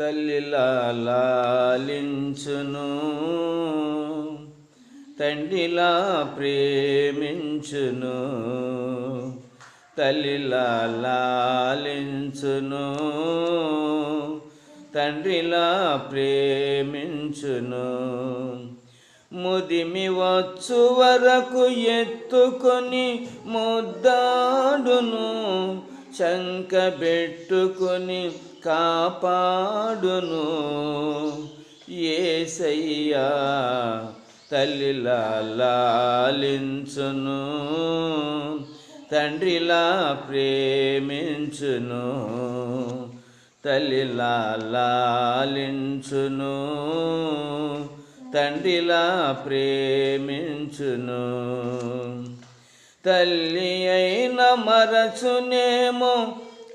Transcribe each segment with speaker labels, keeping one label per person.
Speaker 1: తల్లిలా లాలించును తండ్రిలా ప్రేమించును. తల్లిలా లాలించును. తండ్రిలా ప్రేమించును. ముదిమి వచ్చు వరకు ఎత్తుకొని ముద్దాడును. శంక పెట్టుకొని కాపాడును. ఏసయ్యా తల్లిలా లాలించును. తండ్రిలా ప్రేమించును. తల్లిలా లాలించును. తండ్రిలా ప్రేమించును. తల్లి అయిన మరచునేమో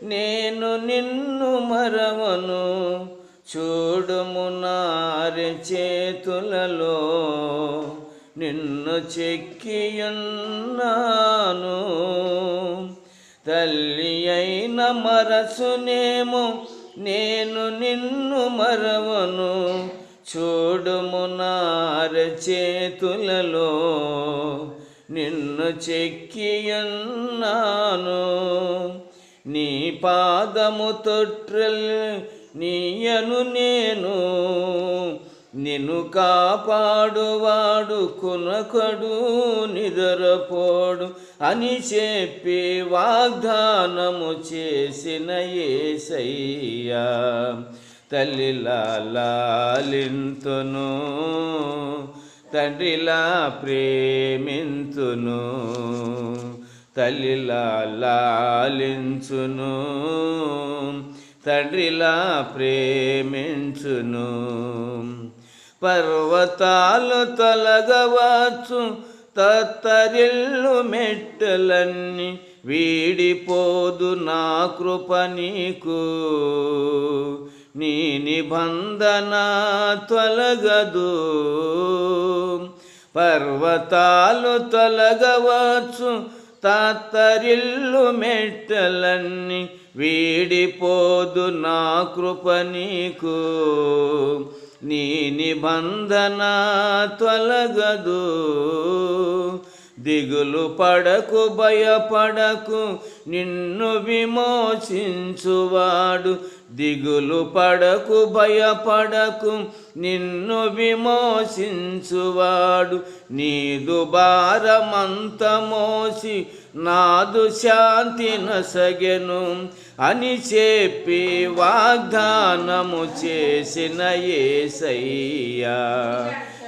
Speaker 1: నేను నిన్ను మరవను. చూడుము నారి చేతులలో నిన్ను చెక్కియున్నాను. తల్లి అయిన మరచునేమో నేను నిన్ను మరవను. చూడుము నార చేతులలో నిన్ను చెక్కియన్నాను. నీ పాదము తొట్రల్ నీయను నేను. నిన్ను కాపాడువాడు కునకడు నిదరపోడు అని చెప్పి వాగ్దానము చేసిన ఏసయ్యా. తల్లిలా లాలింతును తండ్రిలా ప్రేమించును తల్లిలా లాలించును తండ్రిలా ప్రేమించును. పర్వతాలు తొలగవచ్చు తత్తరిల్లు మెట్టలన్నీ వీడిపోదు నా కృప నీకు. నీ నిబంధన తొలగదు. పర్వతాలు తొలగవచ్చు తాతరిల్లు మెట్టలన్నీ వీడిపోదు నా కృప నీకు. నీ నిబంధన తొలగదు. దిగులు పడకు భయపడకు నిన్ను విమోచించువాడు. దిగులు పడకు భయపడకు నిన్ను విమోచించువాడు. నీదు భారమంత మోసి నాదు శాంతి నసగెను. అని చెప్పి వాగ్దానము చేసిన ఏసయ్యా.